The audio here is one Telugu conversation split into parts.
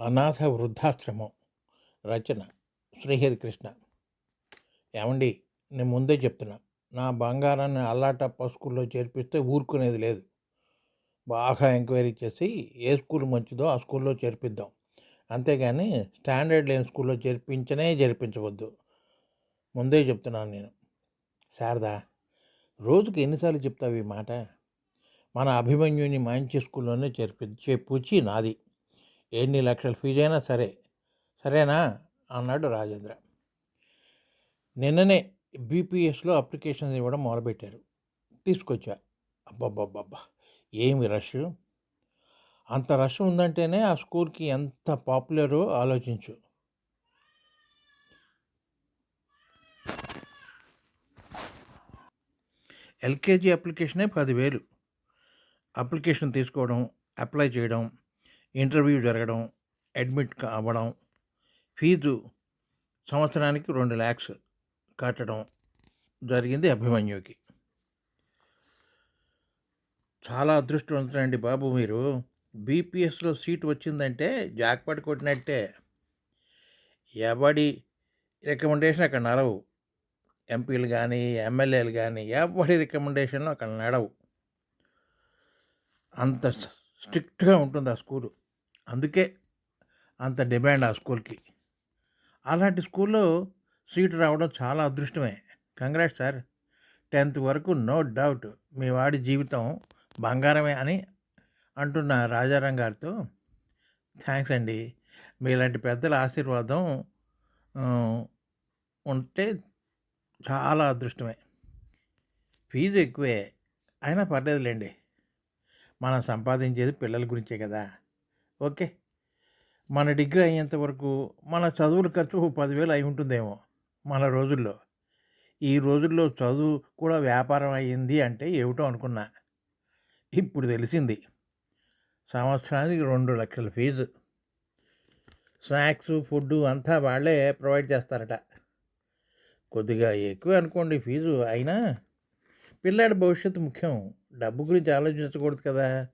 అనాథ వృద్ధాశ్రమం రచన శ్రీహరి కృష్ణ ఏమండి నేను ముందే చెప్తున్నా నా బంగారాన్ని అల్లాటప్ప స్కూల్లో చేర్పిస్తే ఊరుకునేది లేదు. బాగా ఎంక్వైరీ చేసి ఏ స్కూల్ మంచిదో ఆ స్కూల్లో చేర్పిద్దాం. అంతేగాని స్టాండర్డ్ లేని స్కూల్లో చేర్పించనే చేర్పించవద్దు. ముందే చెప్తున్నాను నేను. శారదా రోజుకి ఎన్నిసార్లు చెప్తావు ఈ మాట? మన అభిమన్యుని మంచి స్కూల్లోనే చేర్పి చెప్పుచి నాది. ఎన్ని లక్షల ఫీజు అయినా సరే సరేనా? అన్నాడు రాజేంద్ర. నిన్ననే బీపీఎస్లో అప్లికేషన్ ఇవ్వడం మొదలుపెట్టారు. తీసుకొచ్చా. అబ్బబ్బబ్బబ్బా ఏమి రష్? అంత రష్ ఉందంటేనే ఆ స్కూల్కి ఎంత పాపులరో ఆలోచించు. ఎల్కేజీ అప్లికేషనే పదివేలు. అప్లికేషన్ తీసుకోవడం అప్లై చేయడం ఇంటర్వ్యూ జరగడం అడ్మిట్ అవ్వడం ఫీజు సంవత్సరానికి రెండు ల్యాక్స్ కట్టడం జరిగింది అభిమన్యుకి. చాలా అదృష్టవంతులండి బాబు మీరు. బీపీఎస్లో సీట్ వచ్చిందంటే జాక్పాట్ కొట్టినట్టే. ఎవడి రికమెండేషన్ అక్కడ నడవు. ఎంపీలు కానీ ఎమ్మెల్యేలు కానీ ఎవడి రికమెండేషన్లు అక్కడ నడవు. అంత స్ట్రిక్ట్గా ఉంటుంది ఆ స్కూలు. అందుకే అంత డిమాండ్ ఆ స్కూల్కి. అలాంటి స్కూల్లో సీటు రావడం చాలా అదృష్టమే. Congrats sir. టెన్త్ వరకు నో డౌట్ మీ వాడి జీవితం బంగారమే అని అంటున్న రాజారాం గారితో థ్యాంక్స్ అండి. మీలాంటి పెద్దల ఆశీర్వాదం ఉంటే చాలా అదృష్టమే. ఫీజు ఎక్కువే. అయినా పర్లేదులేండి. మనం సంపాదించేది పిల్లల గురించే కదా. ఓకే. మన డిగ్రీ అయ్యేంత వరకు మన చదువుల ఖర్చు పదివేలు అయి ఉంటుందేమో మన రోజుల్లో. ఈ రోజుల్లో చదువు కూడా వ్యాపారం అయ్యింది అంటే ఏమిటో అనుకున్నా. ఇప్పుడు తెలిసింది. సంవత్సరానికి రెండు లక్షల ఫీజు. స్నాక్స్ ఫుడ్ అంతా వాళ్ళే ప్రొవైడ్ చేస్తారట. కొద్దిగా ఎక్కువ అనుకోండి ఫీజు. అయినా పిల్లాడి భవిష్యత్తు ముఖ్యం. డబ్బు గురించి ఆలోచించకూడదు కదా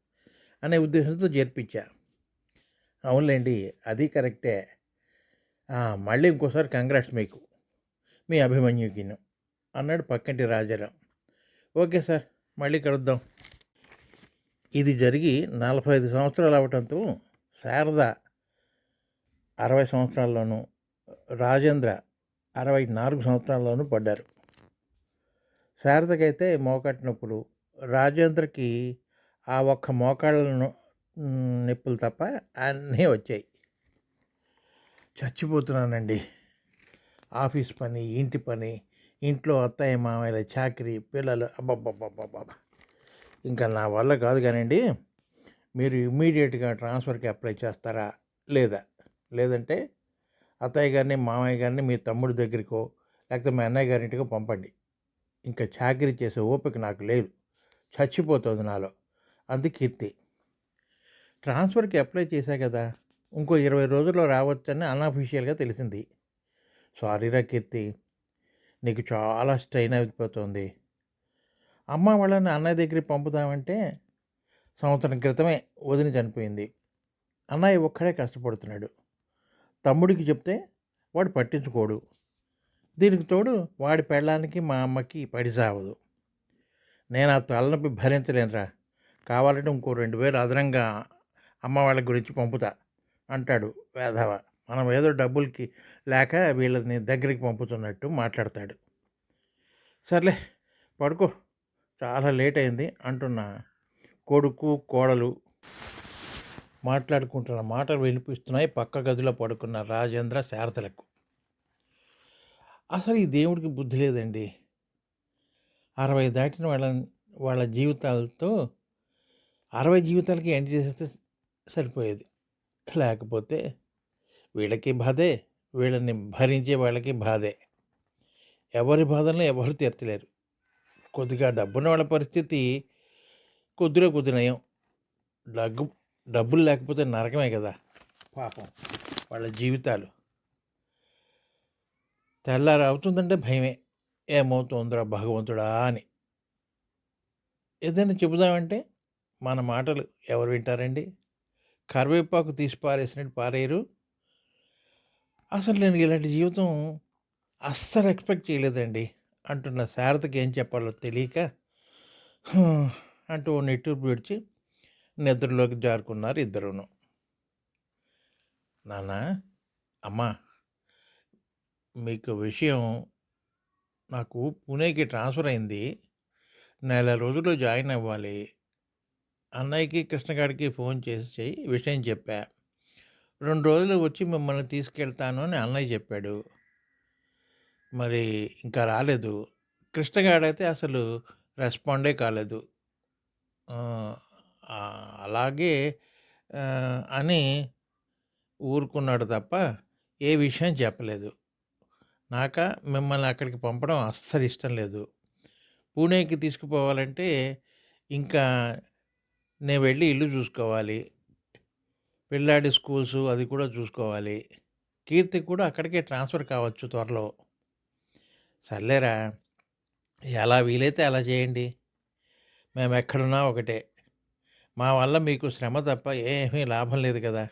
అనే ఉద్దేశంతో చేర్పించా. అవునులేండి. అది కరెక్టే. మళ్ళీ ఇంకోసారి కంగ్రాట్స్ మీకు. మీ అభిమన్యుకిను. అన్నాడు పక్కంటి రాజారాం. ఓకే సార్ మళ్ళీ కలుద్దాం. ఇది జరిగి నలభై ఐదు సంవత్సరాలు అవటంతో శారద అరవై సంవత్సరాల్లోనూ రాజేంద్ర అరవై నాలుగు సంవత్సరాల్లోనూ పడ్డారు. శారదకైతే మోకాటి నొప్పులు. రాజేంద్రకి ఆ ఒక్క మోకాళ్ళను నొప్పులు తప్ప అన్నీ వచ్చాయి. చచ్చిపోతున్నానండి. ఆఫీస్ పని ఇంటి పని ఇంట్లో అత్తయ్య మామయ్యల చాకరీ పిల్లలు అబ్బబ్బబ్బబ్బబ్బా ఇంకా నా వల్ల కాదు కానివ్వండి మీరు ఇమ్మీడియట్గా ట్రాన్స్ఫర్కి అప్లై చేస్తారా లేదా? లేదంటే అత్తయ్య గారిని మామయ్య గారిని మీ తమ్ముడి దగ్గరికో లేకపోతే మీ అన్నయ్య గారింటికో పంపండి. ఇంకా చాకరీ చేసే ఓపిక నాకు లేదు. చచ్చిపోతుంది నాలో. అందుకీర్తి కీర్తి. ట్రాన్స్ఫర్కి అప్లై చేశా కదా ఇంకో ఇరవై రోజుల్లో రావచ్చని అన్అఫీషియల్గా తెలిసింది. సారీరా కీర్తి నీకు చాలా స్ట్రెయిన్ అయిపోతుంది. అమ్మ వాళ్ళని అన్నయ్య దగ్గరికి పంపుదామంటే సంవత్సరం క్రితమే వదిన చనిపోయింది. అన్నయ్య ఒక్కడే కష్టపడుతున్నాడు. తమ్ముడికి చెప్తే వాడు పట్టించుకోడు. దీనికి తోడు వాడి పెళ్ళానికి మా అమ్మకి పడిసావదు నేను ఆ తలనొప్పి భరించలేనురా. కావాలంటే ఇంకో రెండు వేలు అదనంగా అమ్మ వాళ్ళ గురించి పంపుతా అంటాడు వేధవ. మనం ఏదో డబ్బులకి లేక వీళ్ళని దగ్గరికి పంపుతున్నట్టు మాట్లాడతాడు. సర్లే పడుకో. చాలా లేట్ అయింది అంటున్న కొడుకు కోడలు మాట్లాడుకుంటున్న మాటలు వినిపిస్తున్నాయి. పక్క గదిలో పడుకున్న రాజేంద్ర శారదలకు. అసలు ఈ దేవుడికి బుద్ధి లేదండి. అరవై దాటిన వాళ్ళ వాళ్ళ జీవితాలతో అరవై జీవితాలకి ఎండ్ చేసేస్తే సరిపోయేది. లేకపోతే వీళ్ళకి బాధే వీళ్ళని భరించే వాళ్ళకి బాధే. ఎవరి బాధలను ఎవరు తీర్చలేరు. కొద్దిగా డబ్బున్న వాళ్ళ పరిస్థితి కొద్దిలో కొద్ది నయం. డబ్బు డబ్బులు లేకపోతే నరకమే కదా. పాపం వాళ్ళ జీవితాలు. తెల్లారి అవుతుందంటే భయమే. ఏమవుతుందిరా భగవంతుడా అని. ఏదైనా చెబుదామంటే మన మాటలు ఎవరు వింటారండి? కరివేపాకు తీసి పారేసినట్టు పారేయరు. అసలు నేను ఇలాంటి జీవితం అస్సలు ఎక్స్పెక్ట్ చేయలేదండి. అంటున్న శారదకి ఏం చెప్పాలో తెలియక అంటూ నెట్టూర్పు విడిచి నిద్రలోకి జారుకున్నారు ఇద్దరును. నాన్న అమ్మా మీకు విషయం నాకు పూణేకి ట్రాన్స్ఫర్ అయింది. నెల రోజుల్లో జాయిన్ అవ్వాలి. అన్నయ్యకి కృష్ణగాడికి ఫోన్ చేసి విషయం చెప్పా. రెండు రోజులు వచ్చి మిమ్మల్ని తీసుకెళ్తాను అని అన్నయ్య చెప్పాడు. మరి ఇంకా రాలేదు. కృష్ణగాడైతే అసలు రెస్పాండే కాలేదు. అలాగే అని ఊరుకున్నాడు తప్ప ఏ విషయం చెప్పలేదు. నాక మిమ్మల్ని అక్కడికి పంపడం అస్సలు ఇష్టం లేదు. పూణేకి తీసుకుపోవాలంటే ఇంకా నేను వెళ్ళి ఇల్లు చూసుకోవాలి. పిల్లాడి స్కూల్స్ అది కూడా చూసుకోవాలి. కీర్తి కూడా అక్కడికే ట్రాన్స్ఫర్ కావచ్చు త్వరలో. సర్లేరా ఎలా వీలైతే అలా చేయండి. మేము ఎక్కడున్నా ఒకటే. మా వల్ల మీకు శ్రమ తప్ప ఏమీ లాభం లేదు కదా.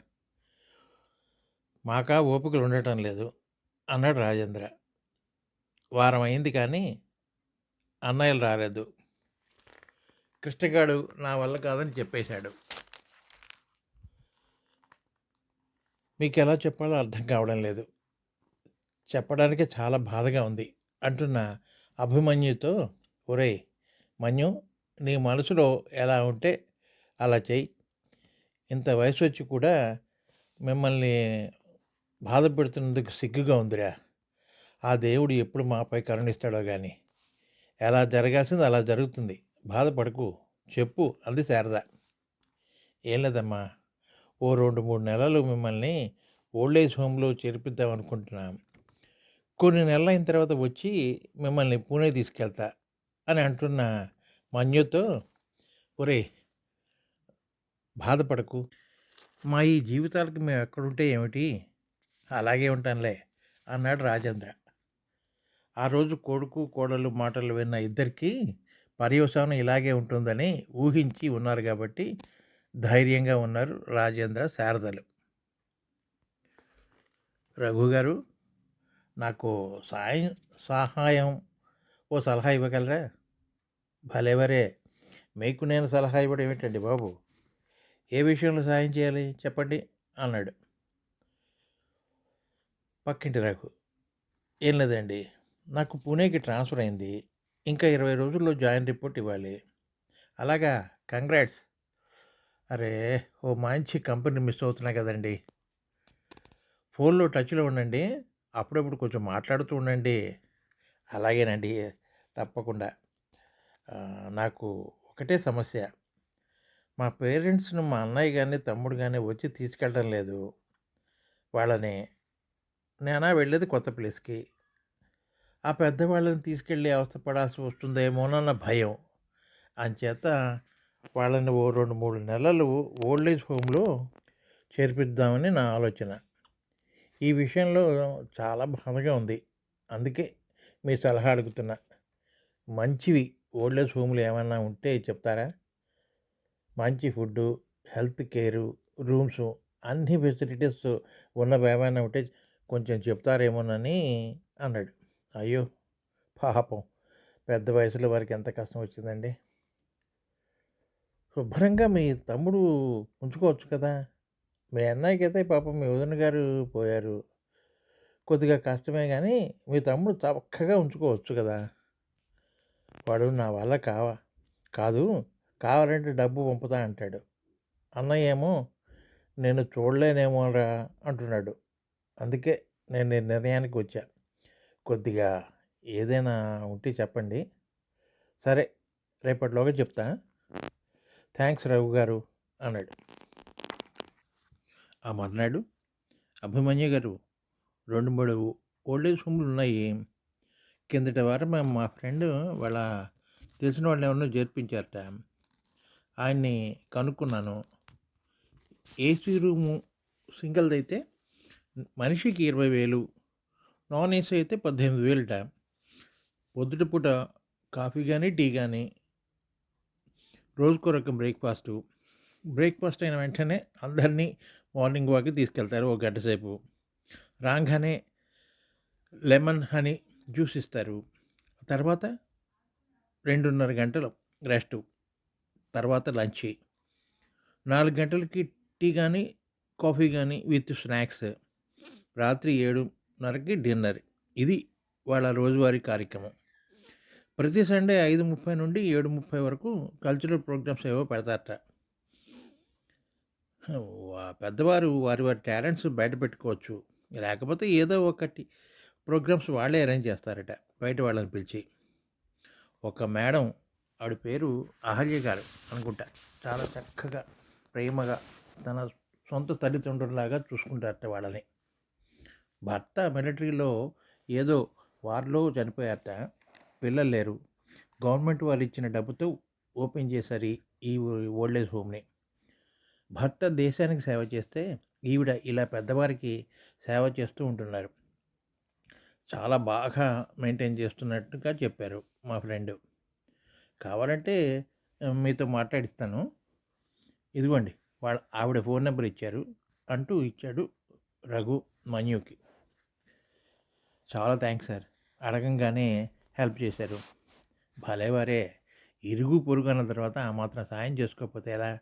మాకా ఓపికలు ఉండటం లేదు అన్నాడు రాజేంద్ర. వారం అయింది కానీ అన్నయ్యలు రాలేదు. కృష్ణగాడు నా వల్ల కాదని చెప్పేశాడు. మీకు ఎలా చెప్పాలో అర్థం కావడం లేదు. చెప్పడానికి చాలా బాధగా ఉంది. అంటున్న అభిమన్యుతో ఒరే మన్యు నీ మనసులో ఎలా ఉంటే అలా చెయ్యి. ఇంత వయసు వచ్చి కూడా మిమ్మల్ని బాధ పెడుతున్నందుకు సిగ్గుగా ఉందిరా. ఆ దేవుడు ఎప్పుడు మాపై కరుణిస్తాడో కానీ ఎలా జరగాల్సింది అలా జరుగుతుంది. బాధపడకు. చెప్పు అంది శారద. ఏం లేదమ్మా ఓ రెండు మూడు నెలలు మిమ్మల్ని ఓల్డేజ్ హోమ్లో చేర్పిద్దాం అనుకుంటున్నాం. కొన్ని నెలలు అయిన తర్వాత వచ్చి మిమ్మల్ని పూణే తీసుకెళ్తా అని అంటున్న మన్యుతో ఒరే బాధపడకు. మా ఈ జీవితాలకు మేము ఎక్కడుంటే ఏమిటి? అలాగే ఉంటానులే అన్నాడు రాజేంద్ర. ఆ రోజు కొడుకు కోడలు మాటలు విన్న ఇద్దరికీ పర్యవసానం ఇలాగే ఉంటుందని ఊహించి ఉన్నారు కాబట్టి ధైర్యంగా ఉన్నారు రాజేంద్ర శారదలు. రఘు గారు నాకు సాయం సహాయం ఓ సలహా ఇవ్వగలరా? భలేవరే మీకు నేను సలహా ఇవ్వడం ఏమిటండి బాబు? ఏ విషయంలో సాయం చేయాలి చెప్పండి అన్నాడు. పక్కింటి రఘు ఏం లేదండి నాకు పూణేకి ట్రాన్స్ఫర్ అయింది. ఇంకా ఇరవై రోజుల్లో జాయిన్ రిపోర్ట్ ఇవ్వాలి. అలాగా? కంగ్రాట్స్. అరే ఓ మంచి కంపెనీ మిస్ అవుతున్నా కదండి. ఫోన్లో టచ్లో ఉండండి. అప్పుడప్పుడు కొంచెం మాట్లాడుతూ ఉండండి. అలాగేనండి. తప్పకుండా. నాకు ఒకటే సమస్య. మా పేరెంట్స్ను మా అన్నయ్య కానీ తమ్ముడు కానీ వచ్చి తీసుకెళ్ళడం లేదు. వాళ్ళని నేనా వెళ్ళేది కొత్త ప్లేస్కి. ఆ పెద్దవాళ్ళని తీసుకెళ్ళి అవస్థపడాల్సి వస్తుందేమోనన్న భయం. అంచేత వాళ్ళని ఓ రెండు మూడు నెలలు ఓల్డేజ్ హోమ్లో చేర్పిద్దామని నా ఆలోచన. ఈ విషయంలో చాలా బాధగా ఉంది. అందుకే మీ సలహా అడుగుతున్నా. మంచివి ఓల్డేజ్ హోమ్లు ఏమన్నా ఉంటే చెప్తారా? మంచి ఫుడ్డు హెల్త్ కేరు రూమ్స్ అన్ని ఫెసిలిటీస్ ఉన్నవి ఏమైనా ఉంటే కొంచెం చెప్తారేమోనని అన్నాడు. అయ్యో! పాపం. పెద్ద వయసులో వారికి ఎంత కష్టం వచ్చిందండి. శుభ్రంగా మీ తమ్ముడు ఉంచుకోవచ్చు కదా! మీ అన్నయ్యకి అయితే పాపం మీ వదిన గారు పోయారు. కొద్దిగా కష్టమే కానీ మీ తమ్ముడు చక్కగా ఉంచుకోవచ్చు కదా! వాడు నా వల్ల కావా కాదు కావాలంటే డబ్బు పంపుతా అంటాడు. అన్నయ్య ఏమో నేను చూడలేనేమోరా అంటున్నాడు. అందుకే నేను నిర్ణయానికి వచ్చా. కొద్దిగా ఏదైనా ఉంటే చెప్పండి. సరే రేపటిలోగా చెప్తా. థ్యాంక్స్ రఘు గారు అన్నాడు. ఆ మర్నాడు అభిమన్యు గారు రెండు మూడు ఓల్డేజ్ హోమ్లు ఉన్నాయి. కిందటి వారం మా మా ఫ్రెండ్ వాళ్ళ తెలిసిన వాళ్ళు ఎవరినో చేర్పించారట. ఆయన్ని కనుక్కున్నాను. ఏసీ రూము సింగిల్ది అయితే మనిషికి ఇరవై వేలు నాన్ ఏసీ అయితే పద్దెనిమిది వేలుట పొద్దుట పూట కాఫీ కానీ టీ కానీ రోజుకో రకం బ్రేక్ఫాస్టు. బ్రేక్ఫాస్ట్ అయిన వెంటనే అందరినీ మార్నింగ్ వాక్కి తీసుకెళ్తారు ఒక గంట సేపు. రాగానే లెమన్ హనీ జ్యూస్ ఇస్తారు. తర్వాత రెండున్నర గంటలు రెస్ట్. తర్వాత లంచ్. నాలుగు గంటలకి టీ కానీ కాఫీ కానీ విత్ స్నాక్స్. రాత్రి ఏడు నరకి డిన్నర్. ఇది వాళ్ళ రోజువారీ కార్యక్రమం. ప్రతి సండే ఐదు ముప్పై నుండి ఏడు ముప్పై వరకు కల్చరల్ ప్రోగ్రామ్స్ ఏవో పెడతారట. పెద్దవారు వారి వారి టాలెంట్స్ బయట పెట్టుకోవచ్చు. లేకపోతే ఏదో ఒకటి ప్రోగ్రామ్స్ వాళ్ళే అరేంజ్ చేస్తారట బయట వాళ్ళని పిలిచి. ఒక మేడం ఆవిడ పేరు అహల్య గారు అనుకుంటా. చాలా చక్కగా ప్రేమగా తన సొంత తల్లిదండ్రులలాగా చూసుకుంటారట వాళ్ళని. భర్త మిలిటరీలో ఏదో వారిలో చనిపోయారట పిల్లలు లేరు. గవర్నమెంట్ వాళ్ళు ఇచ్చిన డబ్బుతో ఓపెన్ చేశారు ఈ- ఓల్డేజ్ ఓల్డ్ ఏజ్ హోమ్ని. భర్త దేశానికి సేవ చేస్తే ఈవిడ ఇలా పెద్దవారికి సేవ చేస్తూ ఉంటున్నారు. చాలా బాగా మెయింటైన్ చేస్తున్నట్టుగా చెప్పారు మా ఫ్రెండ్. కావాలంటే మీతో మాట్లాడిస్తాను. ఇదిగోండి వాళ్ళ ఆవిడ ఫోన్ నెంబర్ ఇచ్చారు అంటూ ఇచ్చాడు రఘు మన్యుకి. చాలా థ్యాంక్స్ సార్. అడగంగానే హెల్ప్ చేశారు. భలేవారే ఇరుగు పొరుగు అన్న తర్వాత ఆ మాత్రం సాయం చేసుకోకపోతే ఎలా?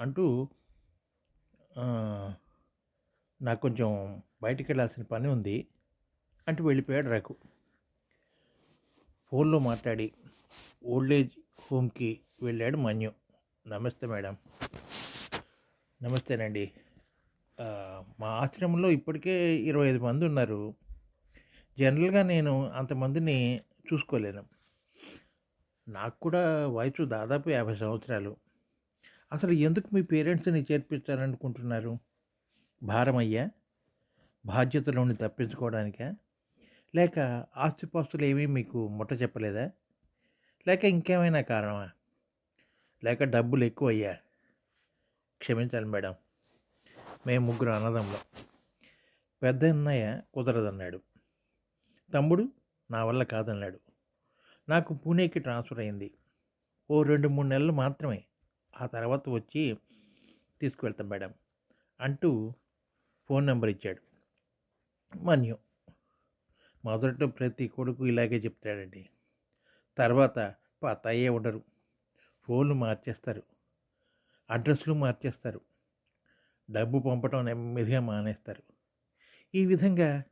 అంటూ నాకు కొంచెం బయటికి వెళ్ళాల్సిన పని ఉంది అంటూ వెళ్ళిపోయాడు రఘు. ఫోన్లో మాట్లాడి ఓల్డ్ ఏజ్ హోమ్కి వెళ్ళాడు మన్యు. నమస్తే మేడం. నమస్తేనండి. మా ఆశ్రమంలో ఇప్పటికే ఇరవై ఐదు మంది ఉన్నారు. జనరల్గా నేను అంతమందిని చూసుకోలేను. నాకు కూడా వయసు దాదాపు యాభై సంవత్సరాలు. అసలు ఎందుకు మీ పేరెంట్స్ని చేర్పించాలనుకుంటున్నారు? భారమయ్యా? బాధ్యతలోని తప్పించుకోవడానికా? లేక ఆస్తిపాస్తులు ఏమీ మీకు ముట్ట చెప్పలేదా? లేక ఇంకేమైనా కారణమా? లేక డబ్బులు ఎక్కువయ్యా? క్షమించాలి మేడం. మేము ముగ్గురు అన్నదమ్ములం. పెద్ద అన్నయ్య కుదరదన్నాడు. తమ్ముడు నా వల్ల కాదన్నాడు. నాకు పూణేకి ట్రాన్స్ఫర్ అయింది. ఓ రెండు మూడు నెలలు మాత్రమే. ఆ తర్వాత వచ్చి తీసుకువెళ్తాం మేడం అంటూ ఫోన్ నెంబర్ ఇచ్చాడు. మన్యు మొదట్లో ప్రతి కొడుకు ఇలాగే చెప్తాడండి. తర్వాత పతాయే ఉండరు. ఫోన్లు మార్చేస్తారు. అడ్రస్లు మార్చేస్తారు. డబ్బు పంపటం నెమ్మదిగా మానేస్తారు. ఈ విధంగా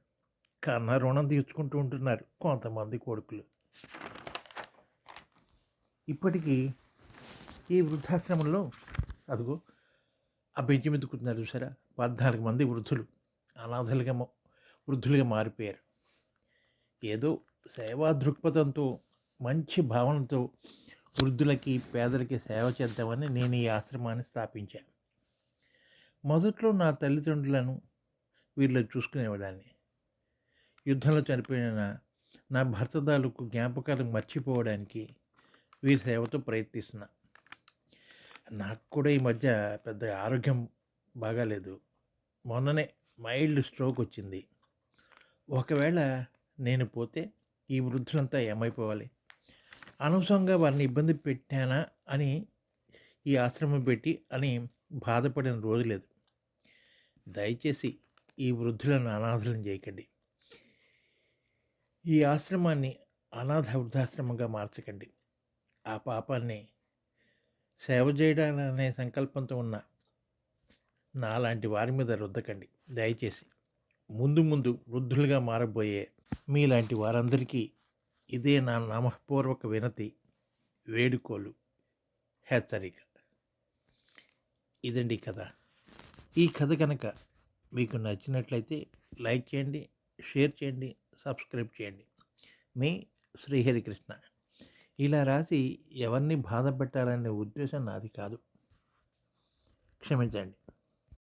కన్న రుణం తీర్చుకుంటూ ఉంటున్నారు కొంతమంది కొడుకులు. ఇప్పటికీ ఈ వృద్ధాశ్రమంలో అదిగో ఆ బెంచి మీద కూర్చున్నారు చూసారా పద్నాలుగు మంది వృద్ధులు అనాథలుగా వృద్ధులుగా మారిపోయారు. ఏదో సేవా దృక్పథంతో మంచి భావనతో వృద్ధులకి పేదలకి సేవ చేద్దామని నేను ఈ ఆశ్రమాన్ని స్థాపించాను. మొదట్లో నా తల్లిదండ్రులను వీళ్ళు చూసుకునేవాడాన్ని యుద్ధంలో చనిపోయిన నా- నా భర్త తాలూకు జ్ఞాపకాలు మర్చిపోవడానికి వీరి సేవతో ప్రయత్నిస్తున్నా. నాకు కూడా ఈ మధ్య పెద్ద ఆరోగ్యం బాగాలేదు. మొన్ననే మైల్డ్ స్ట్రోక్ వచ్చింది. ఒకవేళ నేను పోతే ఈ వృద్ధులంతా ఏమైపోవాలి? అనవసరంగా వారిని ఇబ్బంది పెట్టానా అని ఈ ఆశ్రమం పెట్టి అని బాధపడిన రోజు లేదు. దయచేసి ఈ వృద్ధులను అనాథలను చేయకండి. ఈ ఆశ్రమాన్ని అనాథ వృద్ధాశ్రమంగా మార్చకండి. ఆ పాపాన్ని సేవ చేయడాననే సంకల్పంతో ఉన్న నాలాంటి వారి మీద రుద్దకండి. దయచేసి ముందు ముందు వృద్ధులుగా మారబోయే మీలాంటి వారందరికీ ఇదే నా నమఃపూర్వక వినతి వేడుకోలు హెచ్చరిక. ఇదండి కథ. ఈ కథ కనుక మీకు నచ్చినట్లయితే లైక్ చేయండి షేర్ చేయండి సబ్స్క్రైబ్ చేయండి. మీ శ్రీహరికృష్ణ. ఇలా రాసి ఎవరిని బాధ పెట్టాలనే ఉద్దేశం నాది కాదు. క్షమించండి.